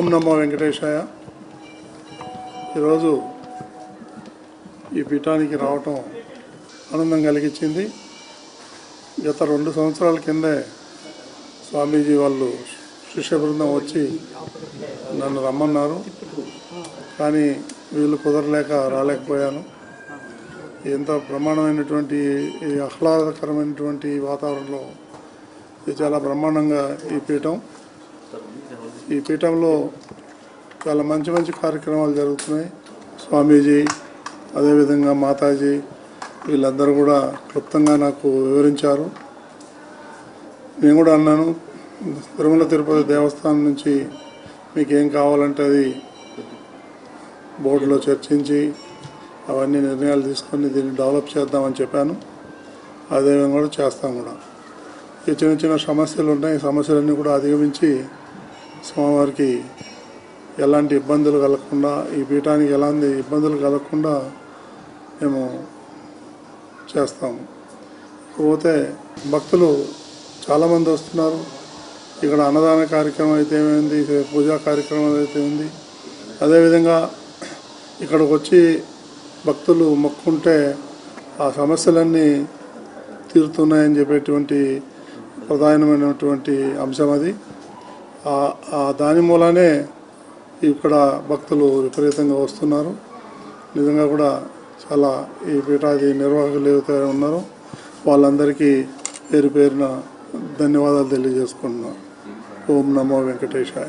ఓం నమో వెంకటేశాయ. ఈరోజు ఈ పీఠానికి రావటం ఆనందం కలిగించింది. గత రెండు సంవత్సరాల కిందే స్వామీజీ వాళ్ళు శిష్య బృందం వచ్చి నన్ను రమ్మన్నారు. కానీ వీళ్ళు కుదరలేక రాలేకపోయాను. ఎంత బ్రహ్మాండమైనటువంటి ఆహ్లాదకరమైనటువంటి వాతావరణంలో ఇది చాలా బ్రహ్మాండంగా ఈ పీఠం. ఈ పీఠంలో చాలా మంచి మంచి కార్యక్రమాలు జరుగుతున్నాయి. స్వామీజీ అదేవిధంగా మాతాజీ వీళ్ళందరూ కూడా క్లుప్తంగా నాకు వివరించారు. నేను కూడా అన్నాను తిరుమల తిరుపతి దేవస్థానం నుంచి మీకు ఏం కావాలంటే అది బోర్డులో చర్చించి అవన్నీ నిర్ణయాలు తీసుకొని దీన్ని డెవలప్ చేద్దామని చెప్పాను. అదేవిధంగా కూడా చేస్తాం కూడా. ఈ చిన్న చిన్న సమస్యలు ఉన్నాయి ఈ సమస్యలన్నీ కూడా అధిగమించి స్వామివారికి ఎలాంటి ఇబ్బందులు కలగకుండా ఈ పీఠానికి ఎలాంటి ఇబ్బందులు కలగకుండా మేము చేస్తాము పోతే భక్తులు చాలామంది వస్తున్నారు. ఇక్కడ అన్నదాన కార్యక్రమం అయితే ఏమైంది? పూజా కార్యక్రమం అయితే ఉంది. అదేవిధంగా ఇక్కడికి వచ్చి భక్తులు మొక్కుంటే ఆ సమస్యలన్నీ తీరుతున్నాయని చెప్పేటువంటి ప్రధానమైనటువంటి అంశం అది. దాని మూలానే ఇక్కడ భక్తులు విపరీతంగా వస్తున్నారు. నిజంగా కూడా చాలా ఈ పీఠాది నిర్వాహకులు ఏవైతే ఉన్నారో వాళ్ళందరికీ పేరు పేరున ధన్యవాదాలు తెలియజేసుకుంటున్నాను. ఓం నమో వెంకటేశాయ.